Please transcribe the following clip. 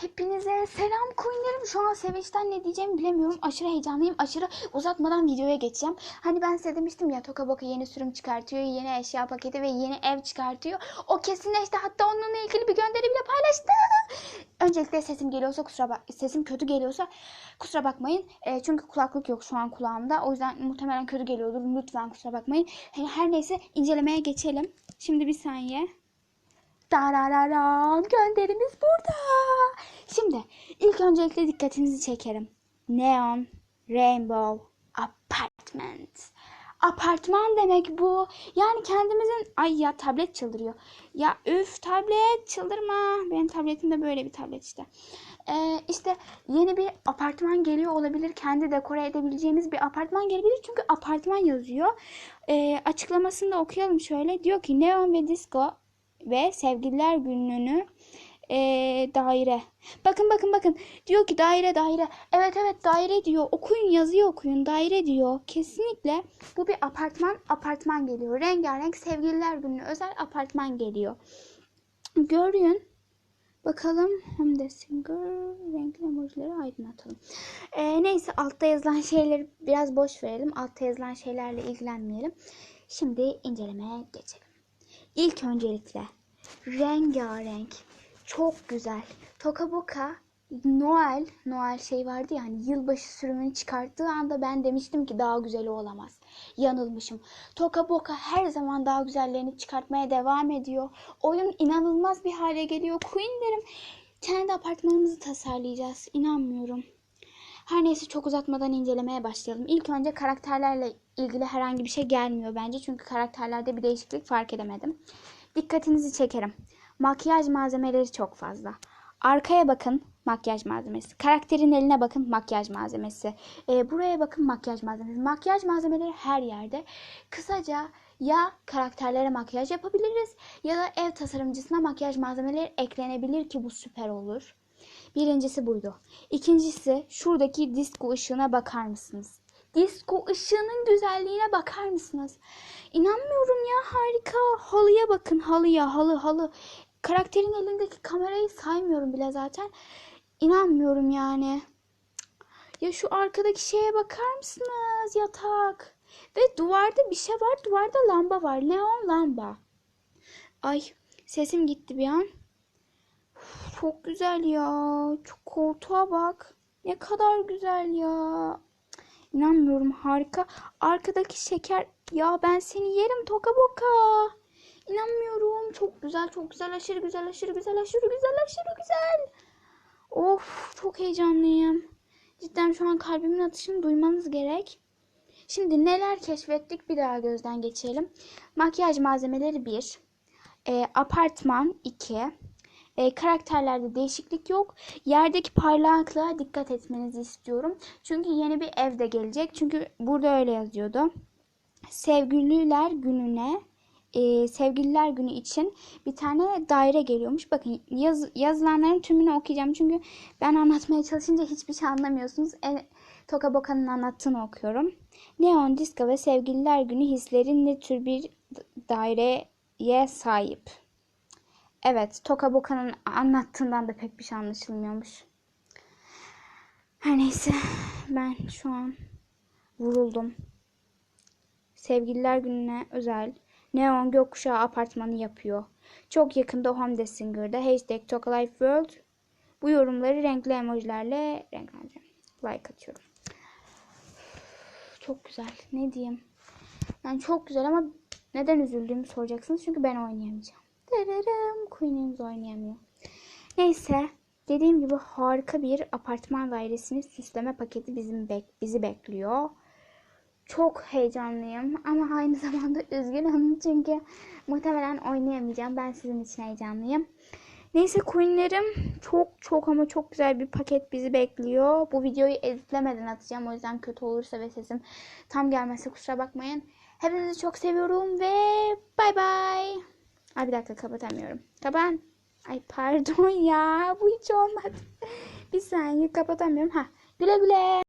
Hepinize selam coinlerim. Şu an sevinçten ne diyeceğimi bilemiyorum. Aşırı heyecanlıyım. Aşırı uzatmadan videoya geçeceğim. Hani ben size demiştim ya Toka Boka yeni sürüm çıkartıyor. Yeni eşya paketi ve yeni ev çıkartıyor. O kesinleşti. Hatta onunla ilgili bir gönderi bile paylaştı. Öncelikle sesim geliyorsa kusura bak sesim kötü geliyorsa kusura bakmayın. E, çünkü kulaklık yok şu an kulağımda. O yüzden muhtemelen kötü geliyordur. Lütfen kusura bakmayın. Her neyse incelemeye geçelim. Şimdi bir saniye. Darararam gönderimiz burada. Şimdi ilk öncelikle dikkatinizi çekerim. Neon Rainbow Apartment. Apartman demek bu. Yani kendimizin ay ya tablet çıldırıyor. Ya üf tablet çıldırma. Benim tabletim de böyle bir tablet işte. Ee, işte yeni bir apartman geliyor olabilir. Kendi dekore edebileceğimiz bir apartman gelebilir. Çünkü apartman yazıyor. Ee, açıklamasını da okuyalım şöyle. Diyor ki Neon ve Disco ve Sevgililer Günü'nü e, daire. Bakın bakın bakın. Diyor ki daire daire. Evet evet daire diyor. Okuyun yazıyı okuyun. Daire diyor. Kesinlikle bu bir apartman. Apartman geliyor. Rengarenk Sevgililer Günü özel apartman geliyor. Görün. Bakalım hem de singer renkli emojileri aydınlatalım. Ee, neyse altta yazılan şeyleri biraz boş verelim. Altta yazılan şeylerle ilgilenmeyelim. Şimdi incelemeye geçelim. İlk öncelikle rengarenk, çok güzel. Toka Boca Noel, Noel şey vardı ya hani yılbaşı sürümünü çıkarttığı anda ben demiştim ki daha güzeli olamaz. Yanılmışım. Toka Boca her zaman daha güzellerini çıkartmaya devam ediyor. Oyun inanılmaz bir hale geliyor. Queen'lerim kendi apartmanımızı tasarlayacağız. İnanmıyorum. Her neyse çok uzatmadan incelemeye başlayalım. İlk önce karakterlerle ilgili herhangi bir şey gelmiyor bence. Çünkü karakterlerde bir değişiklik fark edemedim. Dikkatinizi çekerim. Makyaj malzemeleri çok fazla. Arkaya bakın makyaj malzemesi. Karakterin eline bakın makyaj malzemesi. Ee, buraya bakın makyaj malzemesi. Makyaj malzemeleri her yerde. Kısaca ya karakterlere makyaj yapabiliriz ya da ev tasarımcısına makyaj malzemeleri eklenebilir ki bu süper olur. Birincisi buydu. İkincisi şuradaki disco ışığına bakar mısınız? Disco ışığının güzelliğine bakar mısınız? İnanmıyorum ya harika. Halıya bakın halıya halı halı. Karakterin elindeki kamerayı saymıyorum bile zaten. İnanmıyorum yani. Ya şu arkadaki şeye bakar mısınız? Yatak. Ve duvarda bir şey var. Duvarda lamba var. Neon lamba. Ay sesim gitti bir an. Çok güzel ya. Çok koltuğa bak. Ne kadar güzel ya. İnanmıyorum harika. Arkadaki şeker. Ya ben seni yerim toka boka. İnanmıyorum. Çok güzel, çok güzel, aşırı güzel, aşırı güzel, aşırı güzel, aşırı güzel. Of, çok heyecanlıyım. Cidden şu an kalbimin atışını duymanız gerek. Şimdi neler keşfettik bir daha gözden geçirelim. Makyaj malzemeleri 1. E, apartman 2. E, karakterlerde değişiklik yok. Yerdeki parlaklığa dikkat etmenizi istiyorum. Çünkü yeni bir ev de gelecek. Çünkü burada öyle yazıyordu. Sevgililer gününe e, sevgililer günü için bir tane daire geliyormuş. Bakın yaz, yazılanların tümünü okuyacağım. Çünkü ben anlatmaya çalışınca hiçbir şey anlamıyorsunuz. E, Toka Boka'nın anlattığını okuyorum. Neon Disco ve Sevgililer Günü hislerin ne tür bir daireye sahip? Evet, Toka Boka'nın anlattığından da pek bir şey anlaşılmıyormuş. Her neyse, ben şu an vuruldum. Sevgililer Günü'ne özel Neon Gökkuşağı apartmanı yapıyor. Çok yakında Home Singer'da hashtag Tokalife World bu yorumları renkli emojilerle renklendireceğim. Like atıyorum. Çok güzel. Ne diyeyim? Yani çok güzel ama neden üzüldüğümü soracaksınız. Çünkü ben oynayamayacağım. Dırırım. Queen'imiz oynayamıyor. Neyse. Dediğim gibi harika bir apartman dairesini süsleme paketi bizim bek bizi bekliyor. Çok heyecanlıyım ama aynı zamanda üzgünüm çünkü muhtemelen oynayamayacağım. Ben sizin için heyecanlıyım. Neyse Queen'lerim çok çok ama çok güzel bir paket bizi bekliyor. Bu videoyu editlemeden atacağım. O yüzden kötü olursa ve sesim tam gelmezse kusura bakmayın. Hepinizi çok seviyorum ve bay bay. Ay bir dakika kapatamıyorum. Kapan. Ay pardon ya bu hiç olmadı. Bir saniye kapatamıyorum. Ha güle güle.